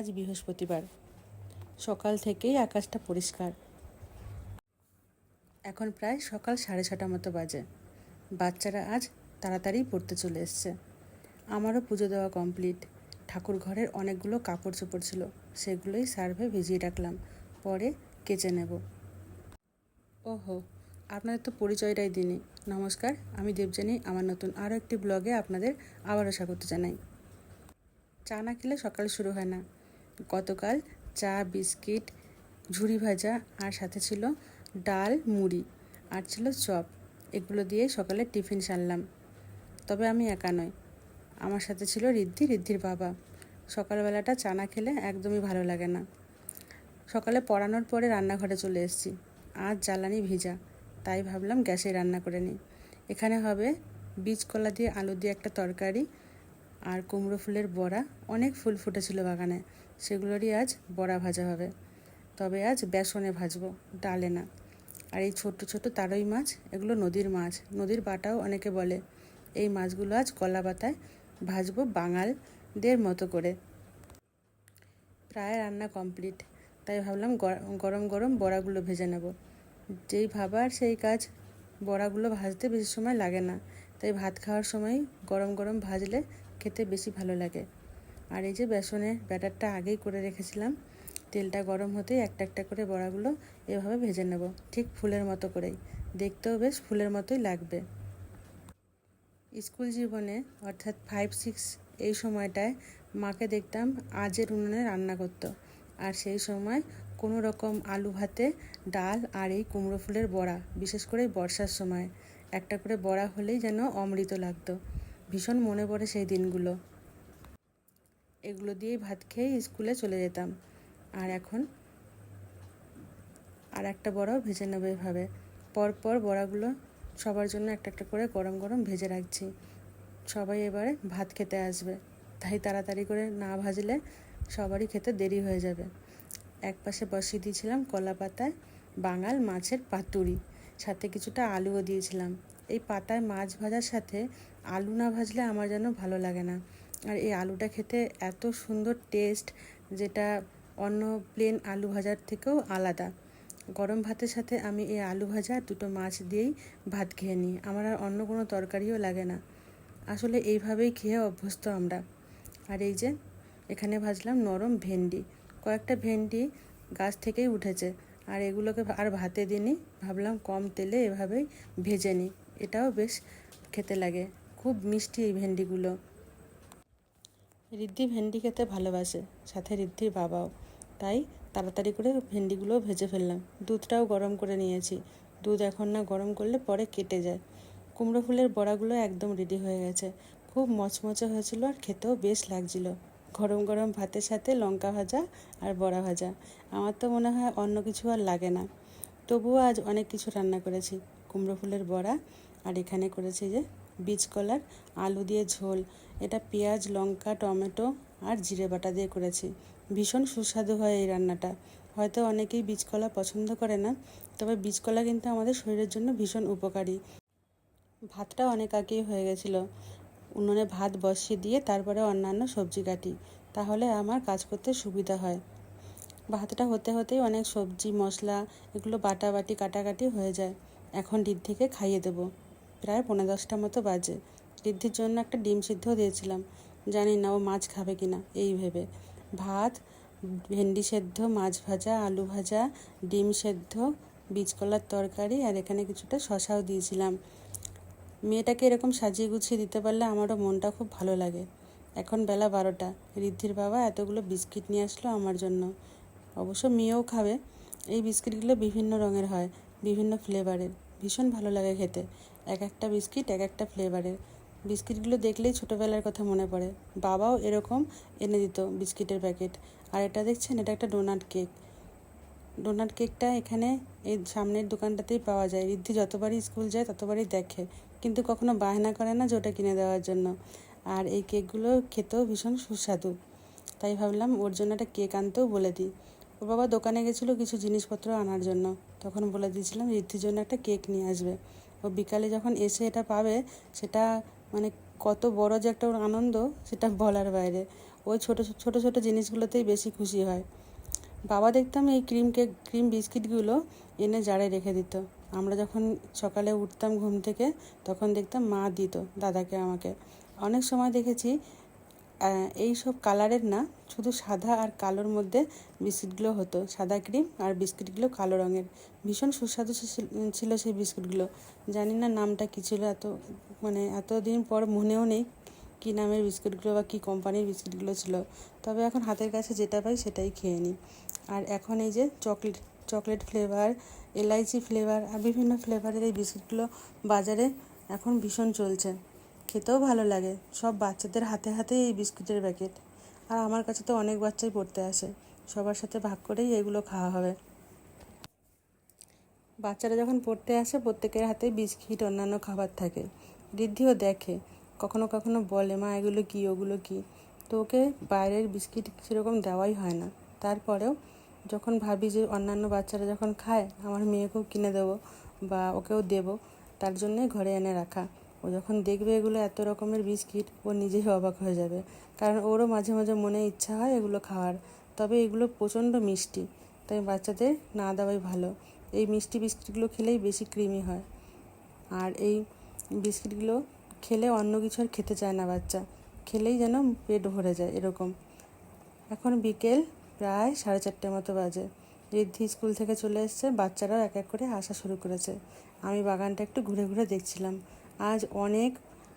আজ বৃহস্পতিবার। সকাল থেকেই আকাশটা পরিষ্কার। এখন প্রায় সকাল সাড়ে ছটা মতো বাজে। বাচ্চারা আজ তাড়াতাড়ি পড়তে চলে এসছে। আমারও পুজো দেওয়া কমপ্লিট। ঠাকুর ঘরের অনেকগুলো কাপড় চোপড় ছিল, সেগুলোই সার্ভে ভিজিয়ে রাখলাম। পরে কেচে নেব। ওহো, আপনাদের তো পরিচয়টাই দিনই নমস্কার, আমি দেবজানী আমার নতুন আরও একটি ব্লগে আপনাদের আবারও স্বাগত জানাই। চা না খেলে সকাল শুরু হয় না। গতকাল চা, বিস্কিট ঝুড়ি ভাজা, আর সাথে ছিল ডাল, মুড়ি, আর ছিল চপ। এগুলো দিয়ে সকালে টিফিন সারলাম। তবে আমি একা নয় আমার সাথে ছিল রিদ্ধি রিদ্ধির বাবা। সকালবেলাটা চা না খেলে একদমই ভালো লাগে না। সকালে পড়ানোর পরে রান্নাঘরে চলে এসেছি। আজ জ্বালানি ভিজা, তাই ভাবলাম গ্যাসে রান্না করে নিই। এখানে হবে বীজ কলা দিয়ে আলু দিয়ে একটা তরকারি আর কুমড়ো ফুলের বড়া, অনেক ফুল ফুটেছিল বাগানে। সেগুলোরই আজ বড়া ভাজা হবে। তবে আজ বেসনে ভাজবো, ডালে না। আর এই ছোট ছোট তারই মাছ, এগুলো নদীর মাছ। নদীর বাটাও অনেকে বলে। এই মাছগুলো আজ কলা পাতায় ভাজবো বাঙালদের মতো করে। প্রায় রান্না কমপ্লিট। তাই ভাবলাম গরম গরম বড়াগুলো ভেজে নেব। যেই ভাবার সেই কাজ, বড়াগুলো ভাজতে বেশি সময় লাগে না। তাই ভাত খাওয়ার সময় গরম গরম ভাজলে খেতে বেশি ভালো লাগে। আর এই যে বেসনের ব্যাটারটা আগেই করে রেখেছিলাম, তেলটা গরম হতেই একটা একটা করে বড়াগুলো এভাবে ভেজে নেব, ঠিক ফুলের মতো করেই। দেখতেও বেশ ফুলের মতোই লাগবে। স্কুল জীবনে, অর্থাৎ ফাইভ সিক্স এই সময়টায় মাকে দেখতাম আজের উনুনে রান্না করতো। আর সেই সময় কোনো রকম আলু ভাতে ডাল আর এই কুমড়ো ফুলের বড়া, বিশেষ করে বর্ষার সময়। একটা করে বড়া হলেই যেন অমৃত লাগতো। ভীষণ মনে পড়ে সেই দিনগুলো। এগুলো দিয়েই ভাত খেয়ে স্কুলে চলে যেতাম। আর এখন আর একটা বড়াও ভেজে নেব এভাবে। পরপর বড়াগুলো সবার জন্য একটা একটা করে গরম গরম ভেজে রাখছি। সবাই এবারে ভাত খেতে আসবে। তাই তাড়াতাড়ি করে না ভাজলে সবারই খেতে দেরি হয়ে যাবে। এক পাশে বসিয়ে দিয়েছিলাম কলা পাতায় বাঙাল মাছের পাতুরি। সাথে কিছুটা আলুও দিয়েছিলাম। এই পাতায় মাছ ভাজার সাথে আলু না ভাজলে আমার যেন ভালো লাগে না। আর এই আলুটা খেতে এত সুন্দর টেস্ট যেটা অন্য প্লেন আলু ভাজার থেকেও আলাদা। গরম ভাতের সাথে আমি এই আলু ভাজা দুটো মাছ দিয়েই ভাত খেয়ে নিই। আমার আর অন্য কোনো তরকারিও লাগে না। আসলে এইভাবেই খেয়ে অভ্যস্ত আমরা। আর এই যে, এখানে ভাজলাম নরম ভেন্ডি। কয়েকটা ভেন্ডি গাছ থেকেই উঠেছে। আর এগুলোকে আর ভাতে দিনই ভাবলাম কম তেলে এভাবেই ভেজে নিই। এটাও বেশ খেতে লাগে। খুব মিষ্টি এই ভেন্ডিগুলো। রিদ্ধি ভেন্ডি খেতে ভালোবাসে, সাথে রিদ্ধির বাবাও। তাই তাড়াতাড়ি করে ভেন্ডিগুলো ভেজে ফেললাম। দুধটাও গরম করে নিয়েছি। দুধ এখন না গরম করলে পরে কেটে যায়। কুমড়ো ফুলের বড়াগুলো একদম রেডি হয়ে গেছে। খুব মচমচে হয়েছিল আর খেতেও বেশ লাগছিল। গরম গরম ভাতের সাথে লঙ্কা ভাজা আর বড়া ভাজা। আমার তো মনে হয় অন্য কিছু আর লাগে না। তবুও আজ অনেক কিছু রান্না করেছি। কুমড়ো ফুলের বড়া আর এখানে করেছি যে বীজ কলার, আলু দিয়ে ঝোল। এটা পেঁয়াজ, লঙ্কা, টমেটো আর জিরে বাটা দিয়ে করেছি। ভীষণ সুস্বাদু হয় এই রান্নাটা। হয়তো অনেকেই বীজকলা পছন্দ করে না, তবে বীজকলা কিন্তু আমাদের শরীরের জন্য ভীষণ উপকারী। ভাতটা অনেক আগেই হয়ে গেছিল। উনুনে ভাত বসিয়ে দিয়ে তারপরে অন্যান্য সবজি কাটি, তাহলে আমার কাজ করতে সুবিধা হয়। ভাতটা হতে হতেই অনেক সবজি, মশলা, এগুলো বাটাবাটি, কাটাকাটি হয়ে যায়। এখন রিদ্ধিকে খাইয়ে দেবো। প্রায় পনেরো দশটা মতো বাজে। রিদ্ধির জন্য একটা ডিম সিদ্ধ দিয়েছিলাম। জানি না ও মাছ খাবে কি না এই ভেবে। ভাত, ভেন্ডি সেদ্ধ, মাছ ভাজা, আলু ভাজা, ডিম সেদ্ধ, বীজকলার তরকারি আর এখানে কিছুটা শশাও দিয়েছিলাম। মেয়েটাকে এরকম সাজিয়ে গুছিয়ে দিতে পারলে আমারও মনটা খুব ভালো লাগে। এখন বেলা বারোটা। ঋদ্ধির বাবা এতগুলো বিস্কিট নিয়ে আসলো আমার জন্য। অবশ্য মেয়েও খাবে। এই বিস্কিটগুলো বিভিন্ন রঙের হয়, বিভিন্ন ফ্লেভারের। ভীষণ ভালো লাগে খেতে। এক একটা বিস্কিট, এক একটা ফ্লেভারের। বিস্কিটগুলো দেখলেই ছোটোবেলার কথা মনে পড়ে। বাবাও এরকম এনে দিত বিস্কিটের প্যাকেট। আর এটা দেখছেন? এটা একটা ডোনাট কেক। ডোনাট কেকটা এখানে এই সামনের দোকানটাতেই পাওয়া যায়। ঋদ্ধি যতবারই স্কুল যায়, ততবারই দেখে। কিন্তু কখনো বায়না করে না যে ওটা কিনে দেওয়ার জন্য। আর এই কেকগুলো খেতেও ভীষণ সুস্বাদু। তাই ভাবলাম ওর জন্য একটা কেক আনতেও বলে দিই। ওর বাবা দোকানে গেছিল কিছু জিনিসপত্র আনার জন্য। তখন বলে দিয়েছিলাম, ঋদ্ধির জন্য একটা কেক নিয়ে আসবে। ও বিকালে যখন এসে এটা পাবে, সেটা মানে কত বড় যে একটা ওর আনন্দ, সেটা বলার বাইরে। ওই ছোটো ছোটো ছোটো জিনিসগুলোতেই বেশি খুশি হয়। বাবা দেখতাম এই ক্রিম কেক, ক্রিম বিস্কিটগুলো এনে জারে রেখে দিত। আমরা যখন সকালে উঠতাম ঘুম থেকে, তখন দেখতাম মা দিত দাদাকে আমাকে। অনেক সময় দেখেছি এই সব কালারের না, শুধু সাদা আর কালোর মধ্যে বিস্কিটগুলো হতো। সাদা ক্রিম আর বিস্কিটগুলো কালো রঙের। ভীষণ সুস্বাদু ছিল সেই বিস্কুটগুলো। জানি না নামটা কী ছিল, এত মানে এতদিন পর মনেও নেই কী নামের বিস্কুটগুলো বা কী কোম্পানির বিস্কুটগুলো ছিল। তবে এখন হাতের কাছে যেটা পাই সেটাই খেয়ে নিই। আর এখন এই যে চকলেট চকলেট ফ্লেভার, এলাইচি ফ্লেভার আর বিভিন্ন ফ্লেভারের এই বিস্কুটগুলো বাজারে এখন ভীষণ চলছে। খেতেও ভালো লাগে। সব বাচ্চাদের হাতে হাতে এই বিস্কুটের প্যাকেট। আর আমার কাছে তো অনেক বাচ্চাই পড়তে আসে। সবার সাথে ভাগ করেই এগুলো খাওয়া হবে। বাচ্চারা যখন পড়তে আসে, প্রত্যেকের হাতে বিস্কিট, অন্যান্য খাবার থাকে। ঋদ্ধিও দেখে। কখনো কখনো বলে, মা, এগুলো কী, ওগুলো কী? তো ওকে বাইরের বিস্কিট সেরকম দেওয়াই হয় না। তারপরেও যখন ভাবি যে অন্যান্য বাচ্চারা যখন খায়, আমার মেয়েকেও কিনে দেবো বা ওকেও দেবো, তার জন্যই ঘরে এনে রাখা। ও যখন দেখবে এগুলো এত রকমের বিস্কিট, ও নিজেই অবাক হয়ে যাবে। কারণ ওরও মাঝে মাঝে মনে ইচ্ছা হয় এগুলো খাওয়ার। তবে এগুলো প্রচণ্ড মিষ্টি, তাই বাচ্চাদের না দেওয়াই ভালো। এই মিষ্টি বিস্কিটগুলো খেলেই বেশি ক্রিমি হয়। আর এই বিস্কিটগুলো খেলে অন্য কিছু আর খেতে চায় না বাচ্চা। খেলেই যেন পেট ভরে যায় এরকম। এখন বিকেল প্রায় সাড়ে চারটে মতো বাজে। ঋদ্ধি স্কুল থেকে চলে এসছে, বাচ্চারাও এক এক করে আসা শুরু করেছে। আমি বাগানটা একটু ঘুরে ঘুরে দেখছিলাম। আজ অনেক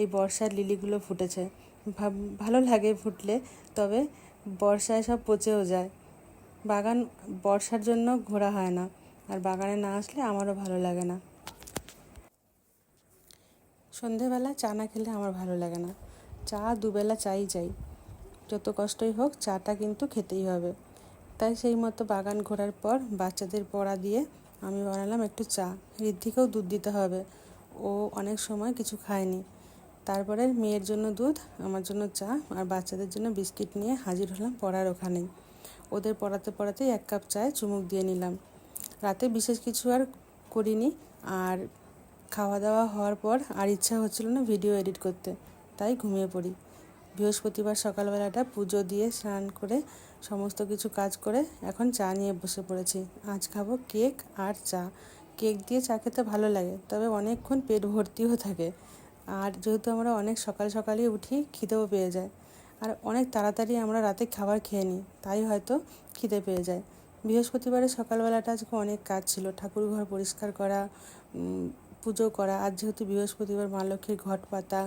এই বর্ষার লিলিগুলো ফুটেছে। ভালো লাগে ফুটলে, তবে বর্ষায় সব পচেও যায়। বাগান বর্ষার জন্য ঘোরা হয় না, আর বাগানে না আসলে আমারও ভালো লাগে না। সন্ধেবেলা চা না খেলে আমার ভালো লাগে না। চা দুবেলা চাই চাই যত কষ্টই হোক চাটা কিন্তু খেতেই হবে। তাই সেই মতো বাগান ঘোরার পর বাচ্চাদের পড়া দিয়ে আমি বানালাম একটু চা। ঋদ্ধিকেও দুধ দিতে হবে। ও অনেক সময় কিছু খায়নি। তারপরে মেয়ের জন্য দুধ, আমার জন্য চা আর বাচ্চাদের জন্য বিস্কিট নিয়ে হাজির হলাম পড়ার ওখানেই ওদের পড়াতে পড়াতেই এক কাপ চায় চুমুক দিয়ে নিলাম। রাতে বিশেষ কিছু আর করিনি আর খাওয়া দাওয়া হওয়ার পর আর ইচ্ছা হচ্ছিল না ভিডিও এডিট করতে, তাই ঘুমিয়ে পড়ি। বৃহস্পতিবার সকালবেলাটা পুজো দিয়ে স্নান করে সমস্ত কিছু কাজ করে এখন চা নিয়ে বসে পড়েছি। আজ খাব কেক আর চা। কেক দিয়ে চা খেতে ভালো লাগে, তবে অনেকক্ষণ পেট ভর্তিও থাকে। আর যেহেতু আমরা অনেক সকাল সকালই উঠি, খিদেও পেয়ে যায়। আর অনেক তাড়াতাড়ি আমরা রাতে খাবার খেয়ে নিই, তাই হয়তো খিদে পেয়ে যায়। বৃহস্পতিবারের সকালবেলাটা আজকে অনেক কাজ ছিল ঠাকুর ঘর পরিষ্কার করা পুজো করা, আর যেহেতু বৃহস্পতিবার মা লক্ষ্মীর ঘট পাতা,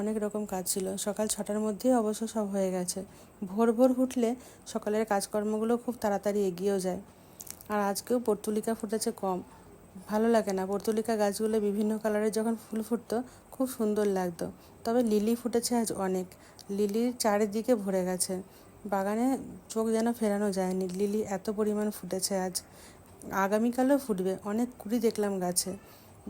অনেক রকম কাজ ছিল। সকাল ছটার মধ্যেই অবশ্য সব হয়ে গেছে। ভোর ভোর উঠলে সকালের কাজকর্মগুলো খুব তাড়াতাড়ি এগিয়েও যায়। আর আজকেও পর্তুলিকা ফুটেছে কম। ভালো লাগে না। পর্তুলিকা গাছগুলো বিভিন্ন কালারের যখন ফুল ফুটতো, খুব সুন্দর লাগতো। তবে লিলি ফুটেছে আজ অনেক। লিলির চারিদিকে ভরে গেছে। বাগানে চোখ যেন ফেরানো যায়নি। লিলি এত পরিমাণ ফুটেছে আজ। আগামীকালও ফুটবে। অনেক কুড়ি দেখলাম গাছে।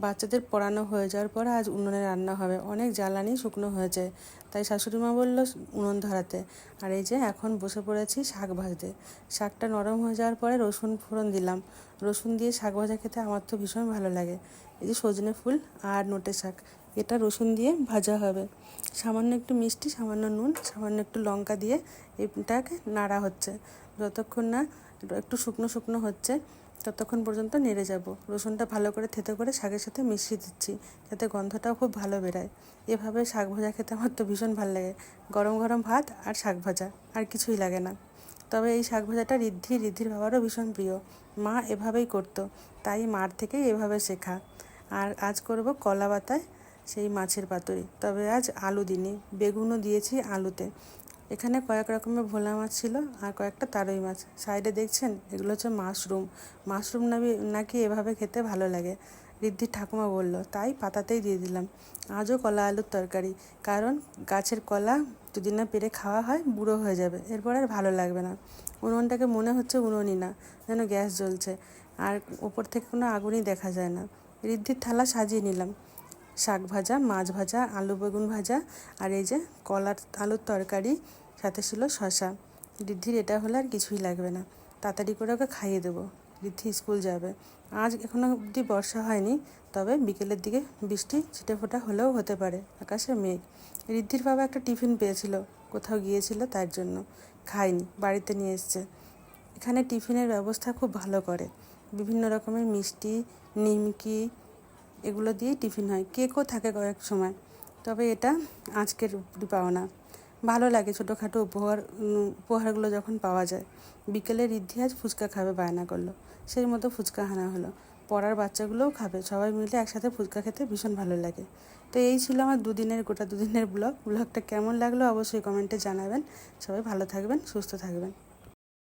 বাচ্চাদের পড়ানো হয়ে যাওয়ার পরে আজ উনুনে রান্না হবে। অনেক জ্বালানি শুকনো হয়েছে তাই শাশুড়ি মা বলল, উনুন ধরাতে। আর এই যে এখন বসে পড়েছি শাক ভাজতে। শাকটা নরম হয়ে যাওয়ার পরে রসুন ফোড়ন দিলাম। রসুন দিয়ে শাক ভাজা খেতে আমার তো ভীষণ ভালো লাগে। এই যে সজনে ফুল আর নোটে শাক, এটা রসুন দিয়ে ভাজা হবে। সামান্য একটু মিষ্টি, সামান্য নুন, সামান্য একটু লঙ্কা দিয়ে এটাকে নাড়া হচ্ছে। যতক্ষণ না একটু শুকনো শুকনো হচ্ছে ততক্ষণ পর্যন্ত নেড়ে যাব। রসুনটা ভালো করে থেতে করে শাকের সাথে মিশিয়ে দিচ্ছি, যাতে গন্ধটাও খুব ভালো বেরায়। এভাবে শাক ভাজা খেতে আমার তো ভীষণ ভালো লাগে। গরম গরম ভাত আর শাক ভাজা, আর কিছুই লাগে না। তবে এই শাক ভাজাটা ঋদ্ধি ঋদ্ধির বাবারও ভীষণ প্রিয়। মা এভাবেই করতো, তাই মার থেকেই এভাবে শেখা। আর আজ করব কলা পাতায় সেই মাছের পাতুরি। তবে আজ আলু দিনি বেগুনও দিয়েছি আলুতে। এখানে কয়েক রকমের ভোলা মাছ ছিল আর কয়েকটা তারই মাছ। সাইডে দেখছেন? এগুলো হচ্ছে মাশরুম। মাশরুম নাকি এভাবে খেতে ভালো লাগে? ঋদ্ধির ঠাকুমা বলল, তাই পাতাতেই দিয়ে দিলাম। আজও কলা আলুর তরকারি। কারণ গাছের কলা যদি না পেরে খাওয়া হয়, বুড়ো হয়ে যাবে। এরপর আর ভালো লাগবে না। উনুনটাকে মনে হচ্ছে উনুনই না, যেন গ্যাস জ্বলছে। আর ওপর থেকে কোনো আগুনই দেখা যায় না। ঋদ্ধির থালা সাজিয়ে নিলাম। শাক ভাজা, মাছ ভাজা, আলু বেগুন ভাজা আর এই যে কলার আলুর তরকারি, সাথে ছিল শশা ঋদ্ধির এটা হলে আর কিছুই লাগবে না। তাড়াতাড়ি করে ওকে খাইয়ে দেবো। ঋদ্ধি স্কুল যাবে। আজ এখনও অবধি বর্ষা হয়নি, তবে বিকেলের দিকে বৃষ্টি ছিটে ফোটা হলেও হতে পারে, আকাশে মেঘ। ঋদ্ধির বাবা একটা টিফিন পেয়েছিল, কোথাও গিয়েছিল তার জন্য। খায়নি, বাড়িতে নিয়ে এসছে। এখানে টিফিনের ব্যবস্থা খুব ভালো করে। বিভিন্ন রকমের মিষ্টি, নিমকি এগুলো দিয়েই টিফিন হয়। কেকও থাকে কয়েক সময়। তবে এটা আজকের উপরি পাওনা ভালো লাগে ছোটোখাটো উপহার উপহারগুলো যখন পাওয়া যায়। বিকেলে ঋদ্ধি আজ ফুচকা খাবে বায়না করল। সেই মতো ফুচকা হানা হলো। পড়ার বাচ্চাগুলোও খাবে। সবাই মিলে একসাথে ফুচকা খেতে ভীষণ ভালো লাগে। তো এই ছিল আমার দুদিনের, গোটা দুদিনের ব্লগ। ব্লগটা কেমন লাগল অবশ্যই কমেন্টে জানাবেন। সবাই ভালো থাকবেন, সুস্থ থাকবেন।